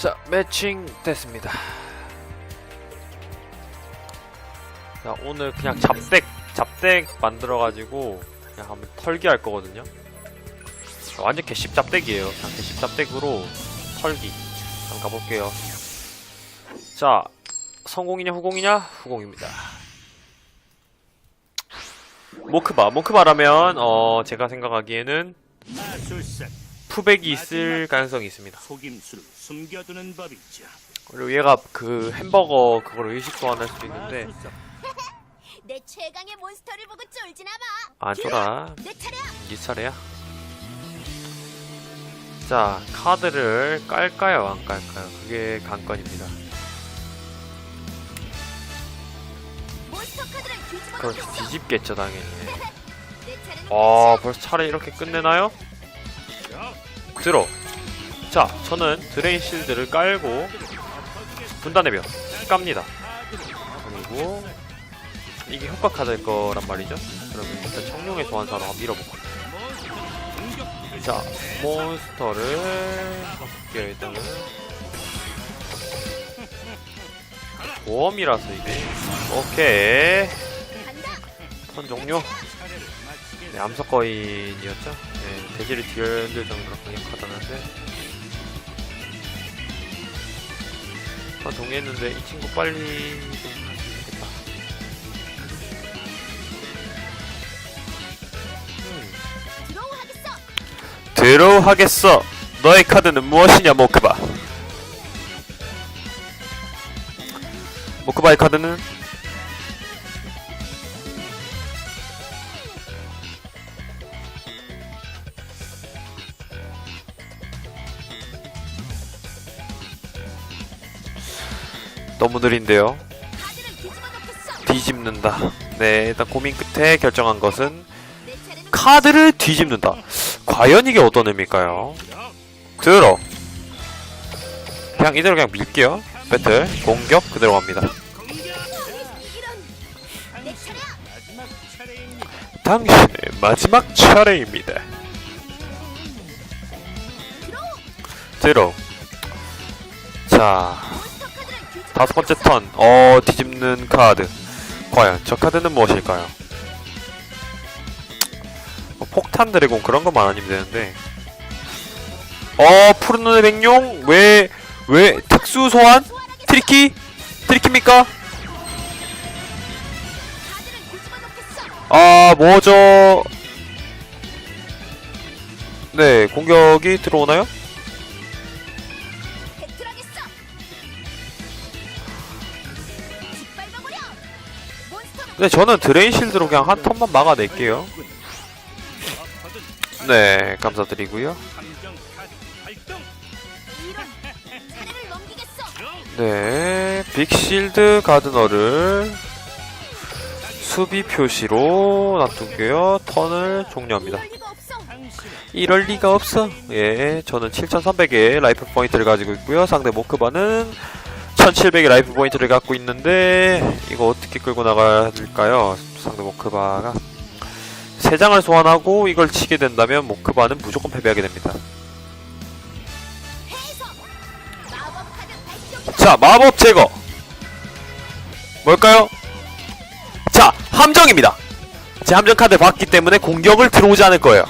자, 매칭 됐습니다. 자, 오늘 그냥 잡덱, 잡덱 만들어가지고 그냥 한번 털기 할 거거든요. 완전 개씹 잡덱이에요. 그냥 개씹 잡덱으로 털기. 한번 가볼게요. 자, 성공이냐 후공이냐? 후공입니다. 모크바, 모크바라면 어 제가 생각하기에는 푸백이 있을 가능성이 있습니다. 속임수를 숨겨두는 법이죠. 그리고 얘가 그 햄버거 그거를 의식 소환할 수도 있는데 내 최강의 몬스터를 보고 쫄지나 마. 안 쫄아 내 차례야. 네 차례야 자 카드를 깔까요 안 깔까요 그게 관건입니다 몬스터 카드를 뒤집어 놓겠어. 뒤집겠죠 당연히 내 차례는 아 끝이야. 벌써 차례 이렇게 끝내나요? 들어. 자 저는 드레인 실드를 깔고 분단의 벽 깝니다. 그리고 이게 효과 카드일 거란 말이죠. 그러면 일단 청룡의 소환사로 한번 밀어볼게요. 자 몬스터를 바꿀게요 일단은 보험이라서 이게. 오케이. 턴 종료 네, 암석 거인이었죠? 네, 대지를 뒤흔들 정도로 강력하다는데 아, 동의했는데 이 친구 빨리 좀 갔으면 좋겠다 음. 드로우. 드로우 하겠어 너의 카드는 무엇이냐 모크바 모크바의 카드는 너무 느린데요. 뒤집는다 네 일단 고민 끝에 결정한 것은 카드를 뒤집는다 과연 이게 어떤 의미일까요? 들어 그냥 이대로 그냥 밀게요 배틀 공격 그대로 갑니다. 당신의 마지막 차례입니다. 들어 자 다섯 번째 턴 어 뒤집는 카드 과연 저 카드는 무엇일까요? 뭐 폭탄 드래곤 그런 것만 아니면 되는데 어 푸른 눈의 백룡 왜 왜 특수 소환. 트리키 트리키입니까? 아 뭐죠? 네 공격이 들어오나요? 네 저는 드레인 실드로 그냥 한 턴만 막아낼게요. 네 감사드리고요. 네, 빅실드 가드너를 수비 표시로 놔두고요. 턴을 종료합니다. 이럴 리가 없어. 예, 저는 7,300의 라이프 포인트를 가지고 있고요. 상대 모크바는 1,700의 라이프 포인트를 갖고 있는데 이거 어떻게 끌고 나갈까요? 상대 모크바가 세 장을 소환하고 이걸 치게 된다면 모크바는 무조건 패배하게 됩니다. 자, 마법 제거. 뭘까요? 자, 함정입니다. 제 함정 카드 봤기 때문에 공격을 들어오지 않을 거예요.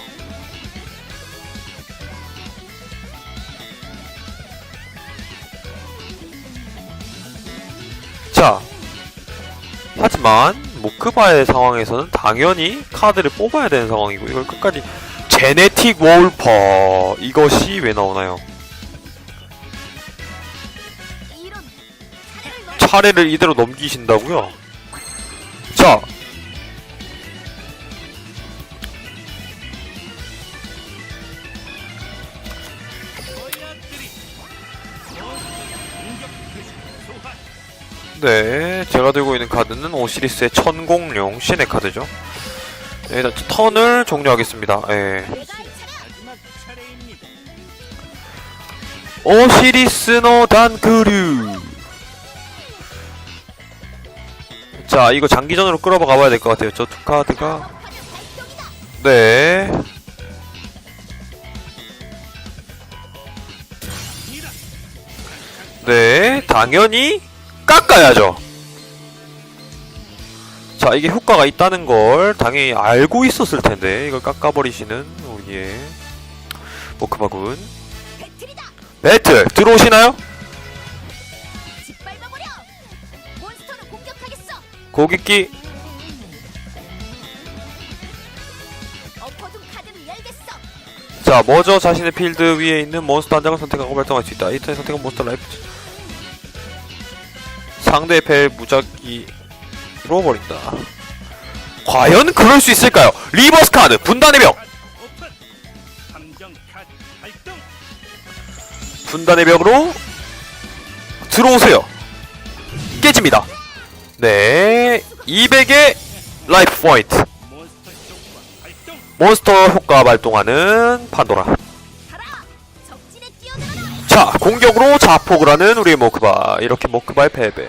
하지만 모크바의 상황에서는 당연히 카드를 뽑아야 되는 상황이고 이걸 끝까지 제네틱 월퍼 이것이 왜 나오나요? 차례를 이대로 넘기신다고요? 자, 네, 제가 들고 있는 카드는 오시리스의 천공룡 신의 카드죠. 네, 일단 턴을 종료하겠습니다. 예. 오시리스노 단크류. 자, 이거 장기전으로 끌어봐 가봐야 될 것 같아요. 저 두 카드가. 네. 네, 당연히 깎아야죠. 자, 이게 효과가 있다는 걸 당연히 알고 있었을 텐데 이걸 깎아버리시는 우리의. 배틀 들어오시나요? 짓밟아버려. 몬스터를 공격하겠어. 고객기 엎어둔 카드를 열겠어. 자, 먼저 자신의 필드 위에 있는 몬스터 한 장을 선택하고 발동할 수 있다. 이 턴에 선택한 몬스터 라이프 상대의 패 무작위 잃어버린다. 과연 그럴 수 있을까요? 리버스 카드 분단의 벽! 분단의 벽으로 들어오세요. 깨집니다. 네, 200의 라이프 포인트. 몬스터 효과 발동하는 판도라. 자, 공격으로 자폭을 하는 우리의 모크바. 이렇게 모크바의 패배.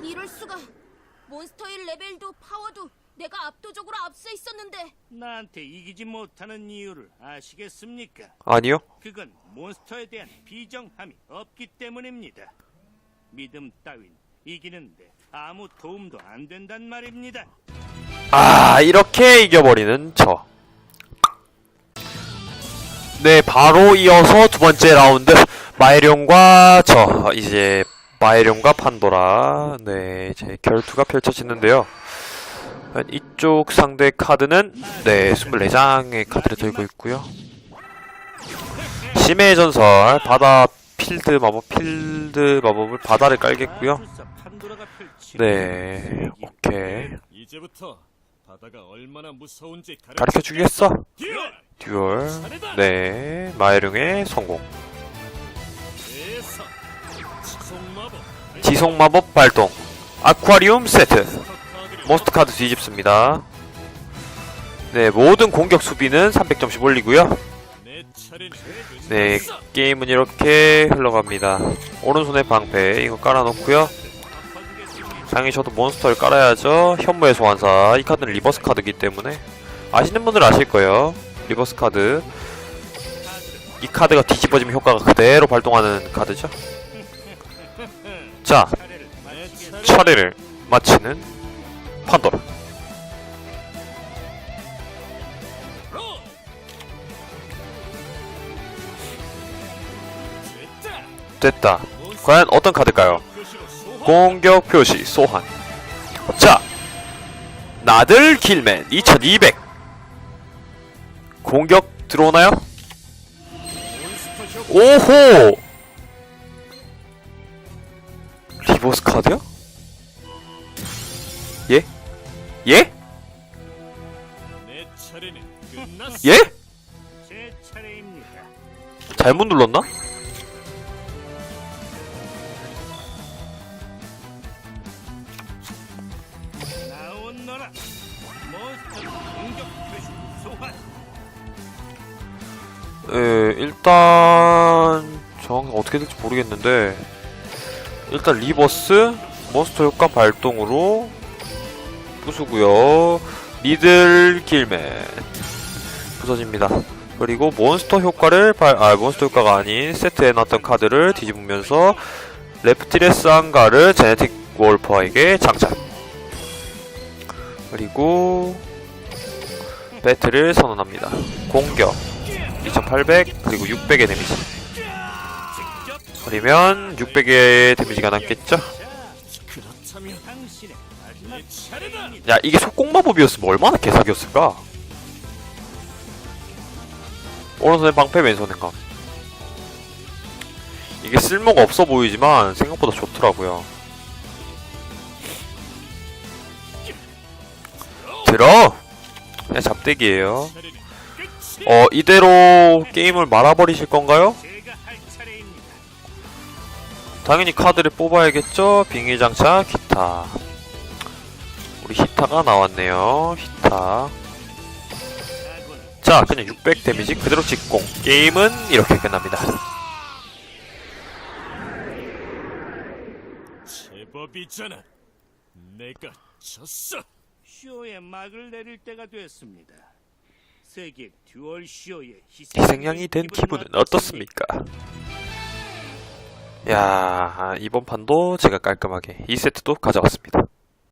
이럴 수가. 몬스터의 레벨도 파워도 내가 압도적으로 앞서 있었는데. 나한테 이기지 못하는 이유를 아시겠습니까? 아니요. 그건 몬스터에 대한 비정함이 없기 때문입니다. 믿음 따윈 이기는데 아무 도움도 안 된단 말입니다. 아, 이렇게 이겨버리는 저. 네, 바로 이어서 두 번째 라운드. 마에룡과 저, 이제, 마에룡과 판도라. 네, 이제 결투가 펼쳐지는데요. 이쪽 상대 카드는, 네, 24장의 카드를 들고 있고요. 심해의 전설, 바다 필드 마법, 필드 마법을 바다를 깔겠고요. 네, 오케이. 가르쳐 주겠어? 듀얼! 네 마에룡의 성공. 대사 지속 마법 지속 마법 발동. 아쿠아리움 세트. 몬스터 카드 뒤집습니다. 네 모든 공격 수비는 300점씩 올리고요. 네 게임은 이렇게 흘러갑니다. 오른손에 방패 이거 깔아놓고요. 당연히 저도 몬스터를 깔아야죠. 현무의 소환사. 이 카드는 리버스 카드이기 때문에. 아시는 분들 아실 거예요 리버스 카드. 이 카드가 뒤집어지면 효과가 그대로 발동하는 카드죠? 자 차례를 마치는 판도라. 로 됐다. 과연 어떤 카드일까요? 공격 표시 소환. 자 나들 길맨 2200 공격 들어오나요? 오호 리버스 카드야? 예? 예? 예? 잘못 눌렀나? 일단 정확히 어떻게 될지 모르겠는데 일단 리버스 몬스터 효과 발동으로 부수고요. 미들 길맨. 부서집니다. 그리고 몬스터 효과를 발, 아 몬스터 효과가 아닌 세트에 놨던 카드를 뒤집으면서 레프티레스 한가를 제네틱 월퍼에게 장착. 그리고 배틀을 선언합니다. 공격 2800 그리고 600의 데미지 그러면 600의 데미지가 남겠죠? 야 이게 속공마법이었으면 얼마나 개사기였을까? 오른손에 방패 왼손에 감 이게 쓸모가 없어 보이지만 생각보다 좋더라고요 들어! 그냥 잡대기예요 차례는 끝이 어 이대로 게임을 말아버리실 건가요? 당연히 카드를 뽑아야겠죠. 빙의 장착 기타. 우리 히타가 나왔네요. 히타. 자, 그냥 600 데미지 그대로 직공. 게임은 이렇게 끝납니다. 제법이잖아 내가 졌어 쇼의 막을 내릴 때가 됐습니다. 희생양이 된 기분은 어떻습니까? 야, 이번 판도 제가 깔끔하게 2세트도 가져갔습니다.